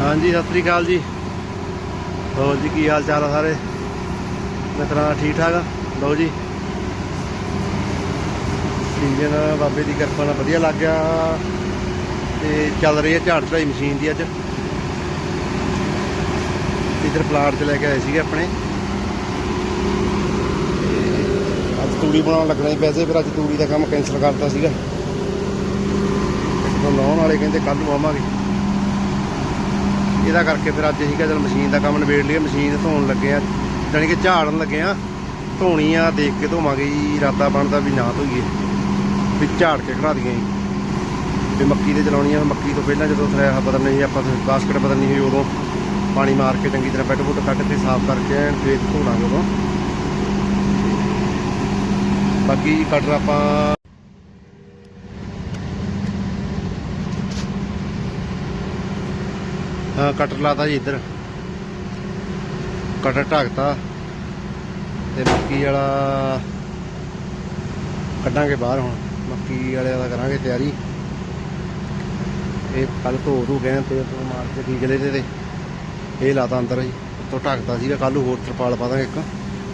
ਹਾਂਜੀ, ਸਤਿ ਸ੍ਰੀ ਅਕਾਲ ਜੀ। ਹੋਰ ਜੀ, ਕੀ ਹਾਲ ਚਾਲ ਆ ਸਾਰੇ? ਮਿੱਤਰਾਂ ਦਾ ਠੀਕ ਠਾਕ ਆ? ਲਓ ਜੀ। ਇੰਜਨ ਬਾਬੇ ਦੀ ਕਿਰਪਾ ਨਾਲ ਵਧੀਆ ਲੱਗ ਗਿਆ। ਤੇ ਚੱਲ ਰਹੀ ਹੈ ਝਾੜ ਝਾਈ ਮਸ਼ੀਨ ਦੀ ਅੱਜ। ਇਧਰ ਪਲਾਟ 'ਚ ਲੈ ਕੇ ਆਏ ਸੀਗੇ ਆਪਣੇ। ਤੇ ਅੱਜ ਤੂੜੀ ਬਣਾਉਣ ਲੱਗਣਾ ਸੀ ਪੈਸੇ, ਫਿਰ ਅੱਜ ਤੂੜੀ ਦਾ ਕੰਮ ਕੈਂਸਲ ਕਰਤਾ ਸੀਗਾ। ਇੱਕ ਤੋਂ ਲਾਉਣ ਵਾਲੇ ਕਹਿੰਦੇ ਕੱਲ ਨੂੰ ਆਵਾਂਗੇ। ਇਹਦਾ ਕਰਕੇ ਫਿਰ ਅੱਜ ਅਸੀਂ ਕਿਹਾ ਚਲ ਮਸ਼ੀਨ ਦਾ ਕੰਮ ਨਿਬੇੜ ਲਈਏ, ਮਸ਼ੀਨ ਧੋਣ ਲੱਗੇ ਆ, ਜਾਣੀ ਕਿ ਝਾੜਨ ਲੱਗੇ ਆ ਧੋਣੀ ਆ ਦੇਖ ਕੇ ਧੋਵਾਂਗੇ ਜੀ, ਇਰਾਦਾ ਬਣਦਾ ਵੀ ਨਾ ਧੋਈਏ, ਵੀ ਝਾੜ ਕੇ ਖੜਾ ਦਈਏ ਜੀ। ਵੀ ਮੱਕੀ ਤੇ ਚਲਾਉਣੀ ਆ, ਮੱਕੀ ਤੋਂ ਪਹਿਲਾਂ ਜਦੋਂ ਥਰੈਆ ਬਦਲਣੀ ਸੀ ਆਪਾਂ ਬਾਸਕਟ ਬਦਲਣੀ ਹੋਈ ਉਦੋਂ ਪਾਣੀ ਮਾਰ ਕੇ ਚੰਗੀ ਤਰ੍ਹਾਂ ਬੈੱਡ ਬੁੱਟ ਕੱਢ ਕੇ ਸਾਫ਼ ਕਰਕੇ ਐਨ ਫੇਰ ਧੋ ਲਾਂਗੇ ਉਦੋਂ। ਬਾਕੀ ਕਟਰ ਆਪਾਂ ਕਟਰ ਲਾਤਾ ਜੀ ਇੱਧਰ। ਕਟਰ ਢੱਕਤਾ। ਤੇ ਮੱਕੀ ਵਾਲਾ ਕੱਢਾਂਗੇ ਬਾਹਰ ਹੁਣ। ਮੱਕੀ ਵਾਲੇ ਦਾ ਕਰਾਂਗੇ ਤਿਆਰੀ। ਇਹ ਕੱਲ ਧੋ ਧੂ ਗਏ ਤੇ ਤੋਂ ਮਾਰ ਕੇ ਠੀਕਲੇ ਤੇ ਤੇ। ਇਹ ਲਾਤਾ ਅੰਦਰ ਜੀ। ਉੱਤੋਂ ਢੱਕਦਾ ਸੀਗਾ ਕੱਲ ਨੂੰ ਹੋਰ ਤਰਪਾਲ ਪਾ ਦਾਂਗੇ ਇੱਕ।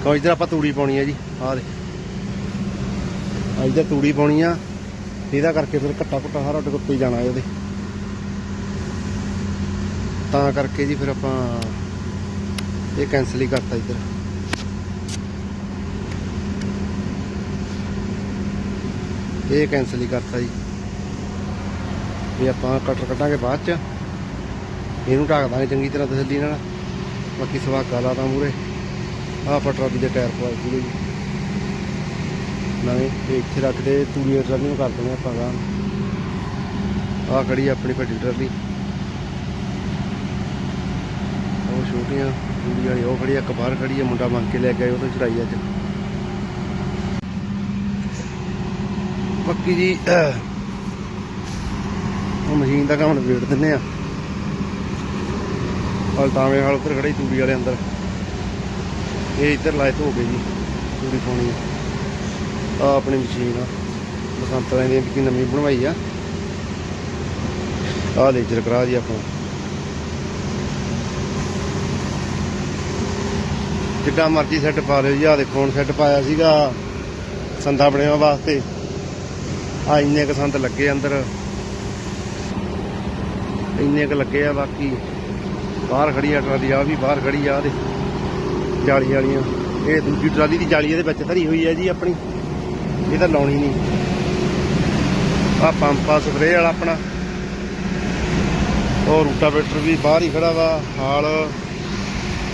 ਕਿਉਂ ਇੱਧਰ ਆਪਾਂ ਤੂੜੀ ਪਾਉਣੀ ਆ ਜੀ, ਆਹ ਦੇ ਆ ਇੱਧਰ ਤੂੜੀ ਪਾਉਣੀ ਆ। ਇਹਦਾ ਕਰਕੇ ਫਿਰ ਘੱਟਾ ਘੁੱਟਾ ਸਾਰਾ ਉੱਤੇ ਉੱਤੇ ਹੀ ਜਾਣਾ ਇਹਦੇ। ਤਾਂ ਕਰਕੇ ਜੀ ਫਿਰ ਆਪਾਂ ਇਹ ਕੈਨਸਲ ਹੀ ਕਰਤਾ ਇੱਧਰ। ਇਹ ਕੈਨਸਲ ਹੀ ਕਰਤਾ ਜੀ। ਇਹ ਆਪਾਂ ਕਟਰ ਕੱਢਾਂਗੇ ਬਾਅਦ ਚ। ਇਹਨੂੰ ਢੱਕ ਦਾਂਗੇ ਚੰਗੀ ਤਰ੍ਹਾਂ ਤਸੱਲੀ ਨਾਲ। ਬਾਕੀ ਸਵਾਗਾ ਲਾ ਦਾਂ ਮੂਰੇ ਆਹ ਪਟਰਾ ਦੇ ਟਾਇਰ ਪਵਾਏ ਸੀਗੇ ਜੀ। ਨਵੇਂ ਇੱਥੇ ਰੱਖਦੇ ਤੂੜੀ ਟਰਾਲੀ ਨੂੰ ਕਰ ਦਿੰਦੇ ਆਪਾਂ ਗਾਂ ਆਹ ਖੜੀ ਆਪਣੀ ਵੱਡੀ ਟਰਾਲੀ ਉਹ ਛੋਟੀਆਂ ਤੂੜੀ ਵਾਲੀ ਉਹ ਖੜੀ ਆ, ਇੱਕ ਬਾਹਰ ਖੜੀ ਆ, ਮੁੰਡਾ ਮੰਗ ਕੇ ਲੈ ਕੇ ਆਇਆ ਉਹ ਤੋਂ ਚੜਾਈ ਅੱਜ। ਬਾਕੀ ਜੀ, ਉਹ ਮਸ਼ੀਨ ਦਾ ਕੰਮ ਨਿਬੇੜ ਦਿੰਨੇ ਆ। ਪਲਟਾਵੇਂ ਵਾਲ ਉੱਪਰ ਖੜੀ ਤੂੜੀ ਵਾਲੇ ਅੰਦਰ। ਇਹ ਇੱਧਰ ਲਾਇ ਧੋ ਗਏ ਜੀ, ਤੂੜੀ ਪਾਉਣੀ ਆ। ਆਹ ਆਪਣੀ ਮਸ਼ੀਨ ਆ। ਬਸੰਤ ਵਾਲਿਆਂ ਦੀ ਵੀ ਨਵੀਂ ਬਣਵਾਈ ਆ। ਆਹ ਲੇਜਰ ਕਰਾ ਜੀ ਆਪਾਂ। ਜਿੱਡਾ ਮਰਜ਼ੀ ਸੈੱਟ ਪਾ ਲਿਓ ਜੀ, ਆਹ ਦੇਖੋ ਹੁਣ ਸੈੱਟ ਪਾਇਆ ਸੀਗਾ ਸੰਦਾ ਬਣਿਆ ਵਾਸਤੇ। ਆ ਇੰਨੇ ਕੁ ਸੰਦ ਲੱਗੇ ਅੰਦਰ। ਇੰਨੇ ਕੁ ਲੱਗੇ ਆ ਬਾਕੀ। ਬਾਹਰ ਖੜੀ ਆ ਟਰਾਲੀ ਆ ਵੀ ਬਾਹਰ ਖੜੀ ਆ ਦੇ ਜਾਲੀ ਵਾਲੀਆਂ। ਇਹ ਦੂਜੀ ਟਰਾਲੀ ਦੀ ਜਾਲੀ ਇਹਦੇ ਵਿੱਚ ਧਰੀ ਹੋਈ ਹੈ ਜੀ ਆਪਣੀ। ਇਹ ਤਾਂ ਲਾਉਣੀ ਨਹੀਂ। ਆ ਪੰਪ ਆ ਸਪਰੇਅ ਵਾਲਾ ਆਪਣਾ। ਉਹ ਰੂਟਾਵੇਟਰ ਵੀ ਬਾਹਰ ਹੀ ਖੜਾ ਵਾ, ਹਾਲ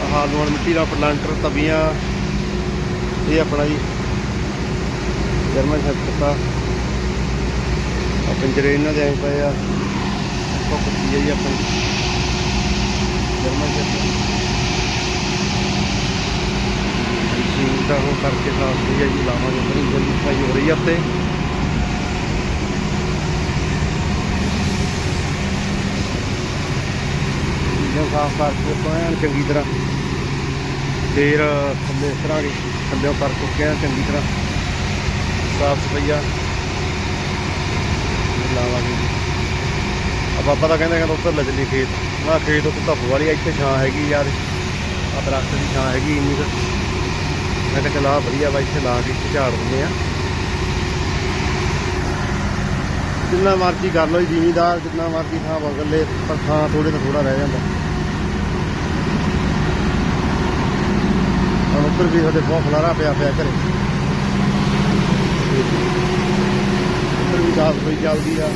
ਆਹ ਹਾਲ ਮਿੱਟੀ ਦਾ ਪਲਾਂਟਰ, ਤਵੀਆਂ, ਇਹ ਆਪਣਾ ਜੀ ਜਰਮਨ ਸੈਟ ਆ ਪਿੰਜਰੇ ਇਹਨਾਂ ਦੇ ਆਏ ਪਏ ਆ। ਉਹ ਕੁੱਤੀ ਹੈ ਜੀ। ਆਪਣੀ ਜਰਮਨ ਸੈਟ ਮਸ਼ੀਨ ਦਾ ਉਹ ਕਰਕੇ ਸਾਫ਼ ਹੋਈ ਹੈ ਜੀ ਲਾਵਾਂਗੇ ਬੜੀ ਜਲਦੀ ਸਫ਼ਾਈ ਹੋ ਰਹੀ ਆ ਉੱਤੇ ਸਾਫ਼ ਕਰਕੇ ਆਪਾਂ ਚੰਗੀ ਤਰ੍ਹਾਂ ਫੇਰ ਥੱਲੇ ਇਸ ਤਰ੍ਹਾਂ ਦੀ ਥੱਲੇ ਕਰ ਚੁੱਕੇ ਆ ਚੰਗੀ ਤਰ੍ਹਾਂ ਸਾਫ਼ ਸਫਾਈਆ ਲਾਵਾਂਗੇ ਜੀ ਆ ਬਾਬਾ ਤਾਂ ਕਹਿੰਦਾ ਕਹਿੰਦਾ ਉੱਧਰ ਲੈ ਚੱਲੀ ਖੇਤ। ਨਾ ਖੇਤ ਉੱਤੇ ਧੁੱਪ ਵਾਲੀ ਆ, ਇੱਥੇ ਛਾਂ ਹੈਗੀ ਯਾਰ। ਆ ਦਰਖਤ ਦੀ ਛਾਂ ਹੈਗੀ ਇੰਨੀ ਕੁ। ਮੈਂ ਕਿਹਾ ਚਲਾ ਵਧੀਆ ਵਾ ਇੱਥੇ ਲਾ ਕੇ ਇੱਥੇ ਝਾੜ ਦਿੰਦੇ ਆ। ਜਿੰਨਾ ਮਰਜ਼ੀ ਕਰ ਲਓ ਜ਼ਿਮੀਦਾਰ ਜਿੰਨਾ ਮਰਜ਼ੀ ਥਾਂ ਬਗਲੇ ਪਰ ਥਾਂ ਥੋੜੇ ਤੋਂ ਥੋੜਾ ਰਹਿ ਜਾਂਦਾ। ਹੁਣ ਉੱਧਰ ਵੀ ਸਾਡੇ ਬਹੁਤ ਖਲਾਰਾ ਪਿਆ ਪਿਆ ਘਰੇ। ਉੱਧਰ ਵੀ ਸਾਫ਼ ਸਫ਼ਾਈ ਚੱਲਦੀ ਆ।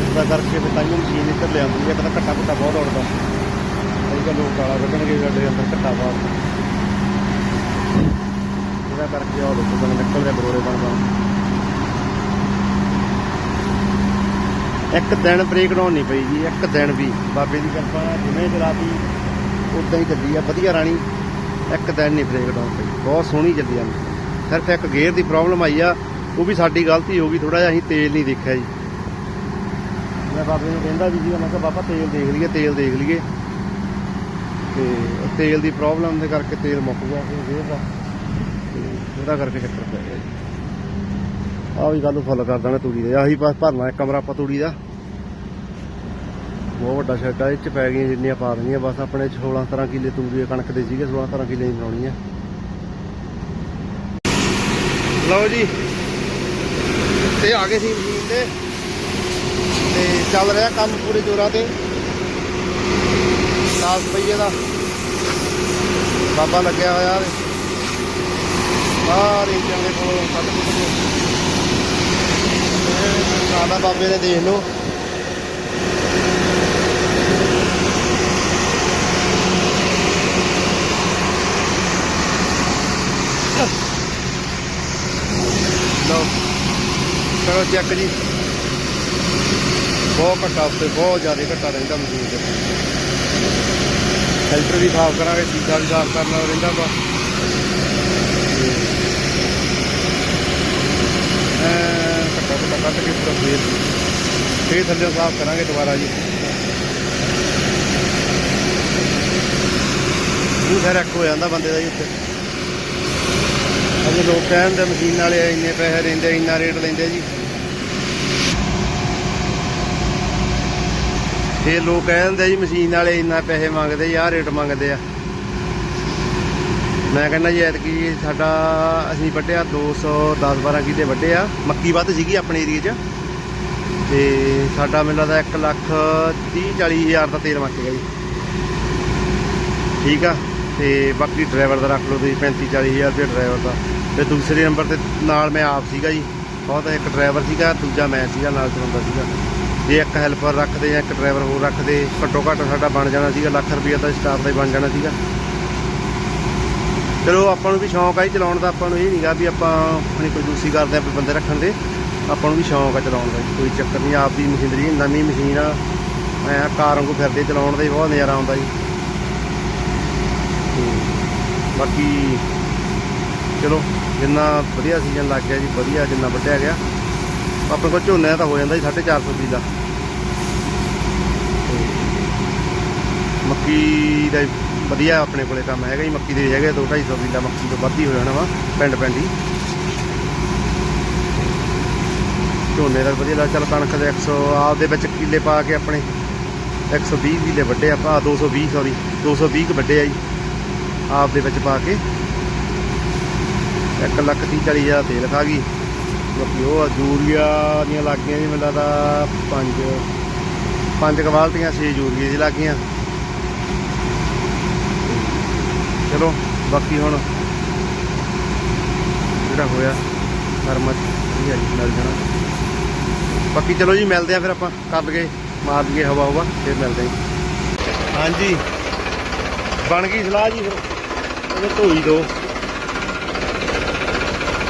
ਇਸਦਾ ਕਰਕੇ ਵੀ ਤਾਂ ਮਸ਼ੀਨ ਇੱਧਰ ਲਿਆਉਂਦੀ ਹੈ ਕਹਿੰਦਾ ਘੱਟਾ ਘੱਟਾ ਬਹੁਤ ਉੜਦਾ ਅੱਜ ਕੱਲ੍ਹ ਲੋਕ ਗਾਲਾਂ ਕੱਢਣਗੇ ਸਾਡੇ ਅੰਦਰ ਘੱਟਾ ਬਾਹਰ ਇਹਦਾ ਕਰਕੇ ਉਹ ਦੇਖੋ ਬਣ ਨਿਕਲ ਰਿਹਾ ਬਰੋੜੇ ਬਣਦਾ ਇੱਕ ਦਿਨ ਬ੍ਰੇਕ ਡਾਊਨ ਨਹੀਂ ਪਈ ਜੀ, ਇੱਕ ਦਿਨ ਵੀ। ਬਾਬੇ ਦੀ ਕਿਰਪਾ ਨਾਲ ਜਿਵੇਂ ਚਲਾਤੀ। ਉਦਾਂ ਹੀ ਚੱਲੀ ਆ। ਵਧੀਆ ਰਾਣੀ, ਇੱਕ ਦਿਨ ਨਹੀਂ ਬ੍ਰੇਕ ਡਾਊਨ ਪਈ ਬਹੁਤ ਸੋਹਣੀ ਚੱਲੀ ਆ। ਸਿਰਫ ਇੱਕ ਗੇਅਰ ਦੀ ਪ੍ਰੋਬਲਮ ਆਈ ਆ। ਉਹ ਵੀ ਸਾਡੀ ਗਲਤੀ ਹੋ ਗਈ ਥੋੜਾ ਜਿਹਾ ਅਸੀਂ ਤੇਲ ਨਹੀਂ ਦੇਖਿਆ ਜੀ। ਮੈਂ ਬਾਬੇ ਨੂੰ ਕਹਿੰਦਾ ਵੀ ਜੀ, ਮੈਂ ਕਿਹਾ, ਬਾਬਾ, ਤੇਲ ਦੇਖ ਲਈਏ, ਤੇਲ ਦੇਖ ਲਈਏ। ਤੇ ਤੇਲ ਦੀ ਪ੍ਰੋਬਲਮ ਦੇ ਕਰਕੇ ਤੇਲ ਮੁੱਕ ਗਿਆ ਸੀ ਗੇਅਰ ਦਾ। ਤੇ ਉਹਦਾ ਕਰਕੇ ਚੱਕਰ ਪੈ ਗਿਆ ਜੀ। ਆਹ ਵੀ ਗੱਲ ਫੁੱਲ ਕਰ ਦਾਂਗੇ ਤੂੜੀ ਦੇ। ਆਹੀ ਪਾਸ ਭਰਨਾ ਇੱਕ ਕਮਰਾ ਆਪਾਂ ਤੂੜੀ ਦਾ। ਬਹੁਤ ਵੱਡਾ ਸ਼ੈੱਡ ਆ, ਇਹ ਚ ਪੈ ਗਈਆਂ ਜਿੰਨੀਆਂ ਪਾ ਦਿੰਦੀਆਂ, ਬਸ ਆਪਣੇ 16 17 ਕਿੱਲੇ ਤੂੜੀ ਕਣਕ ਦੇ ਸੀਗੇ 16 17 ਕਿੱਲੇ ਦੀ ਬਣਾਉਣੀ ਆ। ਲਓ ਜੀ, ਤੇ ਆ ਗਏ ਸੀ ਮਸ਼ੀਨ ਤੇ ਤੇ ਚੱਲ ਰਿਹਾ ਕੰਮ ਪੂਰੇ ਜ਼ੋਰਾਂ ਤੇ। 10 ਰੁਪਈਏ ਦਾ ਬਾਬਾ ਲੱਗਿਆ ਹੋਇਆ ਤੇ ਸਾਰੇ ਚੰਗੇ ਕੋਲੋਂ ਕੱਢ ਕੁੱਟ ਇਹ ਸਾਡਾ ਬਾਬੇ ਨੇ ਦੇਖ ਲਓ। ਕਰੋ ਚੈੱਕ ਜੀ। ਬਹੁਤ ਘੱਟਾ ਉੱਤੇ, ਬਹੁਤ ਜ਼ਿਆਦਾ ਘੱਟਾ ਰਹਿੰਦਾ ਮਸ਼ੀਨ ਤੇ ਫਿਲਟਰ ਵੀ ਸਾਫ਼ ਕਰਾਂਗੇ ਸੀਸਾ ਵੀ ਸਾਫ਼ ਕਰਨਾ ਰਹਿੰਦਾ ਵਾ। ਐਂ ਘੱਟਾ ਘੱਟਾ ਕੱਢ ਕੇ ਪੂਰਾ ਫੇਰ ਫੇਰ ਥੱਲੇ ਸਾਫ਼ ਕਰਾਂਗੇ ਦੁਬਾਰਾ ਜੀ। ਇਹ ਫਿਰ ਇੱਕ ਹੋ ਜਾਂਦਾ ਬੰਦੇ ਦਾ ਜੀ ਉੱਤੇ ਅਜੇ ਲੋਕ ਕਹਿੰਦੇ ਮਸ਼ੀਨ ਵਾਲੇ ਇੰਨੇ ਪੈਸੇ ਲੈਂਦੇ, ਇੰਨਾ ਰੇਟ ਲੈਂਦੇ ਜੀ। ਇਹ ਲੋਕ ਕਹਿੰਦੇ ਜੀ ਮਸ਼ੀਨ ਵਾਲੇ ਇੰਨਾ ਪੈਸੇ ਮੰਗਦੇ ਜੀ ਰੇਟ ਮੰਗਦੇ ਆ। ਮੈਂ ਕਹਿੰਦਾ ਜੀ ਐਤਕੀ ਸਾਡਾ ਅਸੀਂ ਵੱਢਿਆ 210 12 ਕਿੱਲੇ ਵੱਢੇ ਆ ਮੱਕੀ ਵੱਧ ਸੀਗੀ ਆਪਣੇ ਏਰੀਏ 'ਚ। ਤੇ ਸਾਡਾ ਮੈਨੂੰ ਲੱਗਦਾ 1 ਲੱਖ 30 40 ਹਜ਼ਾਰ ਦਾ ਤੇਲ ਮੱਚ ਗਿਆ ਜੀ। ਠੀਕ ਆ, ਤੇ ਬਾਕੀ ਡਰਾਈਵਰ ਦਾ ਰੱਖ ਲਓ ਤੁਸੀਂ 35 40 ਹਜ਼ਾਰ ਰੁਪਏ ਡਰਾਈਵਰ ਦਾ। ਤੇ ਦੂਸਰੇ ਨੰਬਰ ਤੇ ਨਾਲ ਮੈਂ ਆਪ ਸੀਗਾ ਜੀ, ਬਹੁਤ ਇੱਕ ਡਰਾਈਵਰ ਸੀਗਾ, ਦੂਜਾ ਮੈਂ ਸੀਗਾ, ਨਾਲ ਚਲਾਉਂਦਾ ਸੀਗਾ। ਜੇ ਇੱਕ ਹੈਲਪਰ ਰੱਖਦੇ ਜਾਂ ਇੱਕ ਡਰਾਈਵਰ ਹੋਰ ਰੱਖਦੇ, ਘੱਟੋ ਘੱਟ ਸਾਡਾ ਬਣ ਜਾਣਾ ਸੀਗਾ, ਲੱਖ ਰੁਪਈਆ ਤਾਂ ਸਟਾਫ ਦਾ ਹੀ ਬਣ ਜਾਣਾ ਸੀਗਾ। ਚਲੋ, ਆਪਾਂ ਨੂੰ ਵੀ ਸ਼ੌਂਕ ਆ ਜੀ ਚਲਾਉਣ ਦਾ, ਆਪਾਂ ਨੂੰ ਇਹ ਨਹੀਂਗਾ ਵੀ ਆਪਾਂ ਆਪਣੀ ਕੋਈ ਕਰਦੇ ਆ ਵੀ ਬੰਦੇ ਰੱਖਣ ਦੇ, ਆਪਾਂ ਨੂੰ ਵੀ ਸ਼ੌਂਕ ਆ ਚਲਾਉਣ ਦਾ ਕੋਈ ਚੱਕਰ ਨਹੀਂ, ਆਪ ਦੀ ਮਸ਼ੀਨਰੀ, ਨਵੀਂ ਮਸ਼ੀਨ ਆ, ਐ ਕਾਰ ਵਾਂਗੂ ਫਿਰਦੇ ਚਲਾਉਣ ਦਾ ਹੀ ਬਹੁਤ ਨਜ਼ਾਰਾ ਆਉਂਦਾ ਜੀ। ਬਾਕੀ ਚਲੋ, ਜਿੰਨਾ ਵਧੀਆ ਸੀਜ਼ਨ ਲੱਗ ਗਿਆ ਜੀ, ਵਧੀਆ ਜਿੰਨਾ ਵੱਢਿਆ ਗਿਆ, ਆਪਣੇ ਕੋਲ ਝੋਨੇ ਦਾ ਤਾਂ ਹੋ ਜਾਂਦਾ ਜੀ 450 ਕਿੱਲਾ ਮੱਕੀ ਦਾ ਵਧੀਆ ਆਪਣੇ ਕੋਲੇ ਕੰਮ ਹੈਗਾ ਜੀ, ਮੱਕੀ ਦੇ ਵੀ ਹੈਗੇ 2 250 ਕਿੱਲਾ ਮੱਕੀ ਤੋਂ ਵੱਧ ਹੀ ਹੋ ਜਾਣਾ ਵਾ, ਪਿੰਡ ਪਿੰਡ ਹੀ। ਝੋਨੇ ਦਾ ਵਧੀਆ ਲੱਗ ਚੱਲ ਕਣਕ ਦੇ 100 ਆਪ ਦੇ ਵਿੱਚ ਕਿੱਲੇ ਪਾ ਕੇ ਆਪਣੇ 120 ਕਿੱਲੇ ਵੱਡੇ ਆਪਾਂ 220 ਸੌਰੀ 220 ਕੁ ਵੱਡੇ ਆ ਜੀ ਆਪ ਦੇ ਵਿੱਚ ਪਾ ਕੇ। 1 ਲੱਖ ਤੀਹ ਚਾਲੀ ਹਜ਼ਾਰ ਤੇਲ ਖਾ ਗਈ। ਬਾਕੀ ਉਹ ਯੂਰੀਆ ਦੀਆਂ ਲੱਗ ਜੀ, ਮੈਨੂੰ ਲੱਗਦਾ ਪੰਜ ਪੰਜ ਕਵਾਲਟੀਆਂ ਛੇ ਯੂਰੀਏ ਦੀ ਲੱਗ ਗਈਆਂ ਚਲੋ, ਬਾਕੀ ਹੁਣ ਜਿਹੜਾ ਹੋਇਆ ਕਰਮਤ ਵਧੀਆ ਜੀ, ਮਿਲ ਜਾਣਾ। ਬਾਕੀ ਚਲੋ ਜੀ, ਮਿਲਦੇ ਆ ਫਿਰ ਆਪਾਂ ਕਰ ਲਈਏ ਮਾਰ ਲਈਏ ਹਵਾ ਹਵਾ, ਫਿਰ ਮਿਲਦੇ ਹਾਂ ਹਾਂਜੀ। ਬਣ ਗਈ ਸਲਾਹ ਜੀ ਫਿਰ। ਇਹਨੇ ਧੋਈ ਦੋ।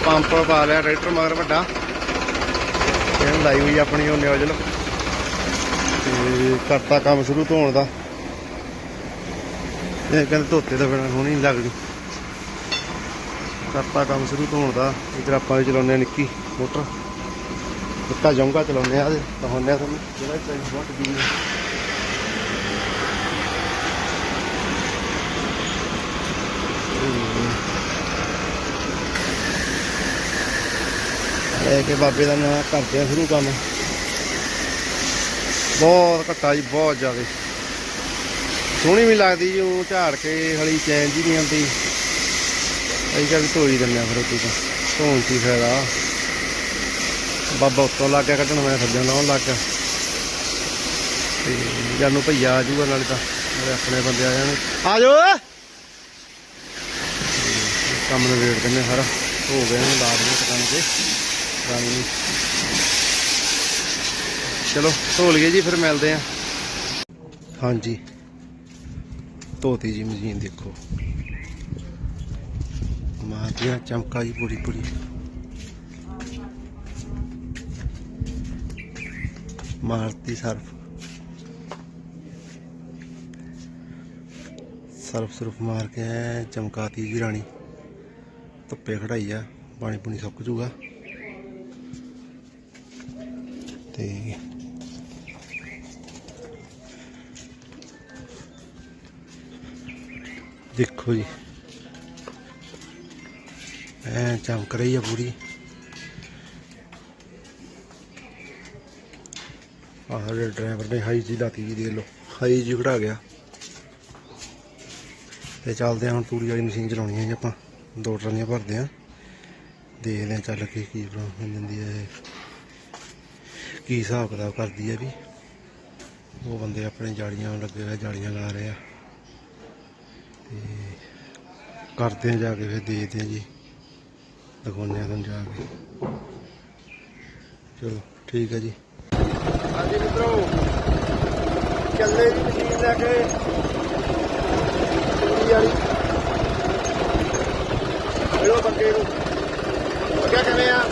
ਪੰਪ ਪਾ ਲਿਆ, ਟਰੈਕਟਰ ਮਗਰ ਵੱਡਾ। ਇਹਨੂੰ ਲਾਈ ਹੋਈ ਆਪਣੀ ਉਹ ਨਿਊਜ਼ਲ। ਤੇ ਕਰਤਾ ਕੰਮ ਸ਼ੁਰੂ ਧੋਣ ਦਾ। ਇਹ ਕਹਿੰਦੇ ਧੋਤੇ ਤੋਂ ਬਿਨਾਂ ਹੋਣੀ ਨਹੀਂ ਲੱਗਦੀ। ਕਰਤਾ ਕੰਮ ਸ਼ੁਰੂ ਧੋਣ ਦਾ ਇਧਰ ਆਪਾਂ ਵੀ ਚਲਾਉਂਦੇ ਆ ਨਿੱਕੀ ਮੋਟਰ। ਨਿੱਕਾ ਜੌਂਗਾ ਚਲਾਉਂਦੇ ਆ ਤੇ ਦਿਖਾਉਂਦੇ ਆ ਤੁਹਾਨੂੰ ਜਿਹੜਾ ਚਾਹੀਦਾ ਬਹੁਤ ਦੀ ਲੈ ਕੇ ਬਾਬੇ ਦਾ ਨਾਂ ਕਰਦੇ ਆ ਸ਼ੁਰੂ ਕੰਮ। ਬਹੁਤ ਘੱਟਾ ਜੀ, ਬਹੁਤ ਜ਼ਿਆਦਾ। ਸੋਹਣੀ ਵੀ ਲੱਗਦੀ ਜੀ ਉਹ ਝਾੜ ਕੇ ਹਲੀ ਚੈਨ ਜੀ ਨਹੀਂ ਆਉਂਦੀ। ਅਸੀਂ ਕਿਹਾ ਵੀ ਧੋਈ ਆ ਫਿਰ ਉੱਤੇ ਤਾਂ। ਧੋਣ ਹੀ ਫਾਇਦਾ। ਬਾਬਾ ਉੱਤੋਂ ਲੱਗ ਗਿਆ ਕੱਢਣ ਮੈਂ ਥੱਲੇ ਲਾਉਣ ਲੱਗ ਗਿਆ। ਤੇ ਜਾਨੂੰ ਭਈਆ ਆ ਜੂਗਾ ਨਾਲੇ ਤਾਂ ਨਾਲੇ ਆਪਣੇ ਬੰਦੇ ਆ ਜਾਣਗੇ। ਆ ਜਾਓ ਕੰਮ ਨੂੰ ਵੇਟ ਦਿੰਦੇ ਸਾਰਾ। ਹੋ ਗਿਆ ਇਹਨੂੰ ਲਾ ਦਿੰਦੇ ਟਿਕਾਣੇ ਤੇ। ਰੰਗ ਨੂੰ ਚਲੋ ਧੋ ਲਈਏ ਜੀ ਫਿਰ ਮਿਲਦੇ ਆ ਹਾਂਜੀ। ਧੋਤੀ ਜੀ ਮਸ਼ੀਨ ਦੇਖੋ। ਮਾਰਦੀਆਂ ਚਮਕਾ ਜੀ ਪੂਰੀ ਪੂਰੀ। ਮਾਰਤੀ ਸਰਫ। ਸਰਫ ਸਰਫ ਮਾਰ ਕੇ ਐਂ ਚਮਕਾਤੀ ਜੀ ਰਾਣੀ। ਧੁੱਪੇ ਖੜਾਈ ਆ, ਪਾਣੀ ਪੂਣੀ ਸੁੱਕ ਜੂਗਾ। ਤੇ ਦੇਖੋ ਜੀ। ਐ ਚਮਕ ਰਹੀ ਆ ਪੂਰੀ। ਆਹ ਸਾਡੇ ਡਰਾਈਵਰ ਨੇ ਹਾਈ ਜੀ ਲਾਤੀ ਜੀ, ਦੇਖ ਲਓ। ਹਾਈ ਜੀ ਘੜਾ ਗਿਆ। ਤੇ ਚੱਲਦੇ ਹਾਂ ਹੁਣ ਤੂੜੀ ਵਾਲੀ ਮਸ਼ੀਨ ਚਲਾਉਣੀ ਹੈ ਜੀ ਆਪਾਂ। ਦੋ ਟਰਾਲੀਆਂ ਭਰਦੇ ਹਾਂ। ਦੇਖਦੇ ਹਾਂ ਚੱਲ ਕੇ ਕੀ ਬਣ ਜਾਂਦੀ ਹੈ ਕੀ ਹਿਸਾਬ ਕਿਤਾਬ ਕਰਦੀ ਹੈ ਵੀ। ਉਹ ਬੰਦੇ ਆਪਣੇ ਜਾਲੀਆਂ ਲੱਗੇ ਹੋਏ ਜਾਲੀਆਂ ਲਾ ਰਹੇ ਆ। ਤੇ ਕਰਦੇ ਹਾਂ ਜਾ ਕੇ ਫਿਰ ਦੇਖਦੇ ਹਾਂ ਜੀ। ਦਿਖਾਉਂਦੇ ਹਾਂ ਤੁਹਾਨੂੰ ਜਾ ਕੇ। ਚਲੋ ਠੀਕ ਹੈ ਜੀ। ਹਾਂਜੀ ਮਿੱਤਰੋ ਚੱਲੇ ਦੀ ਮਸ਼ੀਨ ਲੈ ਕੇ। ਵਾਲੀ। ਮਿਲੋ ਬੰਦੇ ਨੂੰ। ਕਿਆ ਕਿਵੇਂ ਆ?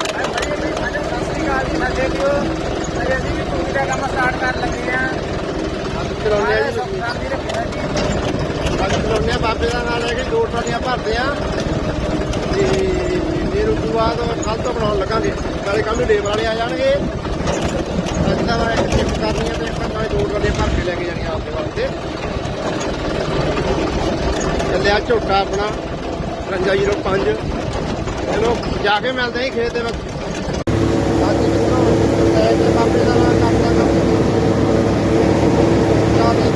ਚਲਾਉਂਦੇ ਆ। ਜੀ। ਅੱਜ ਚਲਾਉਂਦੇ ਆ, ਬਾਬੇ ਦਾ ਨਾਲ ਲੈ ਕੇ ਦੋ ਟਰਾਲੀਆਂ ਭਰਦੇ ਆ। ਤੇ ਫਿਰ ਉਸ ਤੋਂ ਬਾਅਦ ਕੱਲ ਤੋਂ ਬਣਾਉਣ ਲੱਗਾਂਗੇ। ਨਾਲੇ ਕੱਲ ਨੂੰ ਲੇਬਰ ਵਾਲੇ ਆ ਜਾਣਗੇ। ਅੱਜ ਤਾਂ ਮੈਂ ਸ਼ਿਫਟ ਕਰਨੀ ਆ ਤੇ ਇੱਕ ਮੈਂ ਦੋ ਟਰਾਲੀਆਂ ਭਰ ਕੇ ਲੈ ਕੇ ਜਾਣੀਆਂ ਆਪਦੇ ਵਾਸਤੇ। ਚੱਲਿਆ ਝੋਟਾ ਆਪਣਾ 5305 ਚਲੋ, ਜਾ ਕੇ ਮਿਲਦੇ ਹਾਂ ਖੇਤ ਦੇ ਵਿੱਚ। ਅੱਜ ਮਿੱਤਰੋ ਲੈ ਕੇ ਬਾਬੇ ਦਾ ਨਾਲ ਕਰਦਾ ਕੰਮ ਜਾ ਕੇ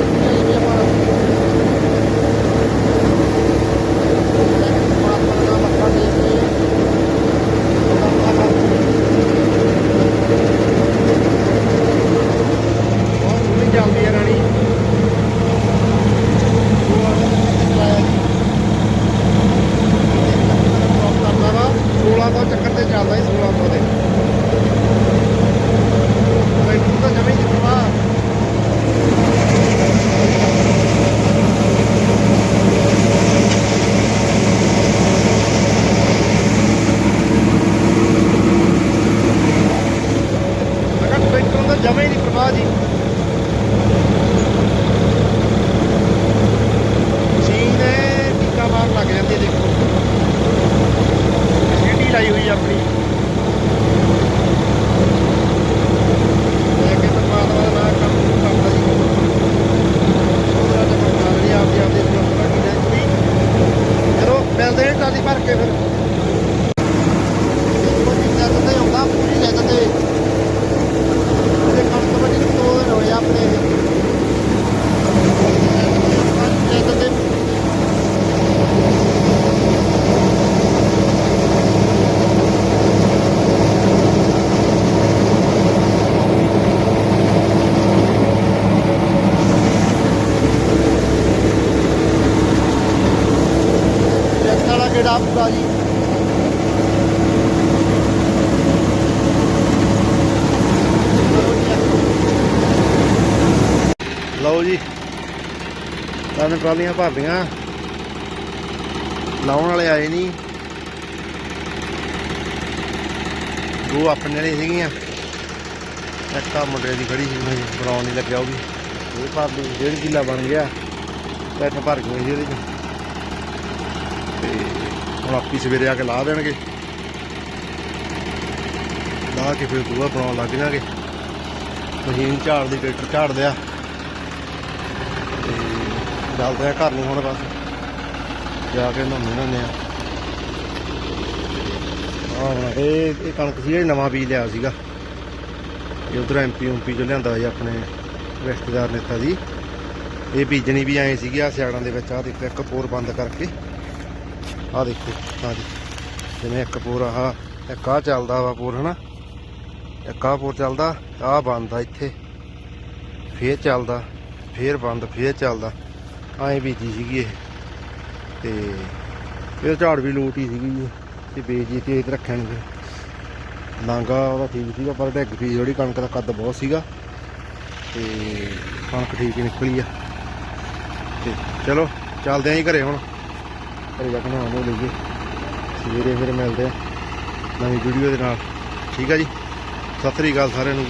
ਤਿੰਨ ਟਰਾਲੀਆਂ ਭਰਦੀਆਂ। ਲਾਉਣ ਵਾਲੇ ਆਏ ਨਹੀਂ ਦੋ ਆਪਣੇ ਵਾਲੀ ਸੀਗੀਆਂ। ਇੱਕ ਆ ਮੁੰਡੇ ਦੀ ਖੜੀ ਸੀ ਮੈਂ ਬਣਾਉਣ ਨਹੀਂ ਲੱਗਿਆ ਉਹ ਵੀ। ਉਹ ਭਰ ਲਈ, ਡੇਢ ਕਿੱਲਾ ਬਣ ਗਿਆ। ਪੈਟ ਭਰ ਗਏ ਜੀ ਉਹਦੇ ਚ। ਤੇ ਹੁਣ ਆਪੀ ਸਵੇਰੇ ਆ ਕੇ ਲਾ ਦੇਣਗੇ। ਲਾ ਕੇ ਫਿਰ ਦੂਆ ਬਣਾਉਣ ਲੱਗ ਜਾਣਗੇ ਮਸ਼ੀਨ ਝਾੜਦੀ ਟਰੈਕਟਰ ਝਾੜ ਲਿਆ ਤੇ ਚੱਲਦੇ ਆ, ਘਰ ਨੂੰ ਹੁਣ ਬਸ। ਜਾ ਕੇ ਨਹਾਉਂਦੇ ਨਹਾਉਂਦੇ ਆ। ਆਹ, ਇਹ ਇਹ ਕਣਕ ਸੀ, ਇਹ ਨਵਾਂ ਬੀਜ ਲਿਆ ਸੀਗਾ। ਇਹ ਉਧਰ ਐਮਪੀ ਐਮਪੀ ਜੋ ਲਿਆਂਦਾ ਸੀ ਆਪਣੇ ਰਿਸ਼ਤੇਦਾਰ ਨੇਤਾ ਜੀ। ਇਹ ਬੀਜਣੀ ਵੀ ਆਏ ਸੀਗੀ ਆ ਸਿਆੜਾਂ ਦੇ ਵਿੱਚ। ਆ ਦੇਖੋ, ਇੱਕ ਪੋਰ ਬੰਦ ਕਰਕੇ। ਆ ਦੇਖੋ ਹਾਂ ਜੀ। ਜਿਵੇਂ ਇੱਕ ਪੋਰ, ਆਹ, ਇੱਕ ਆ ਚੱਲਦਾ ਵਾ ਪੋਰ, ਹਨਾ? ਇੱਕ ਆਹ ਪੋਰ ਚੱਲਦਾ, ਆਹ ਬੰਦ ਆ ਇੱਥੇ। ਫੇਰ ਚੱਲਦਾ, ਫੇਰ ਬੰਦ, ਫੇਰ ਚੱਲਦਾ। ਐਂ ਬੀਜੀ ਸੀਗੀ ਇਹ। ਤੇ ਇਹ ਝਾੜ ਵੀ ਲੋਟ ਹੀ ਸੀਗੀ ਜੀ। ਤੇ ਬੀਜੀ ਤੇ ਇਹ ਰੱਖਣ ਨੂੰ ਲਾਂਗਾ ਉਹਦਾ ਠੀਕ ਸੀਗਾ, ਪਰ ਡਿੱਗ ਪਈ ਜਿਹੜੀ ਕਣਕ ਦਾ ਕੱਦ ਬਹੁਤ ਸੀਗਾ। ਤੇ ਕਣਕ ਠੀਕ ਹੀ ਨਿਕਲੀ ਆ। ਤੇ ਚਲੋ, ਚੱਲਦੇ ਆਂ ਜੀ ਘਰੇ ਹੁਣ। ਘਰੇ ਜਾ ਕੇ ਨਹਾਉਣ ਨੂੰ ਲਈਏ। ਸਵੇਰੇ ਫਿਰ ਮਿਲਦੇ ਆ ਨਵੀਂ ਵੀਡੀਓ ਦੇ ਨਾਲ। ਠੀਕ ਆ ਜੀ। ਸਤਿ ਸ੍ਰੀ ਅਕਾਲ ਸਾਰਿਆਂ ਨੂੰ।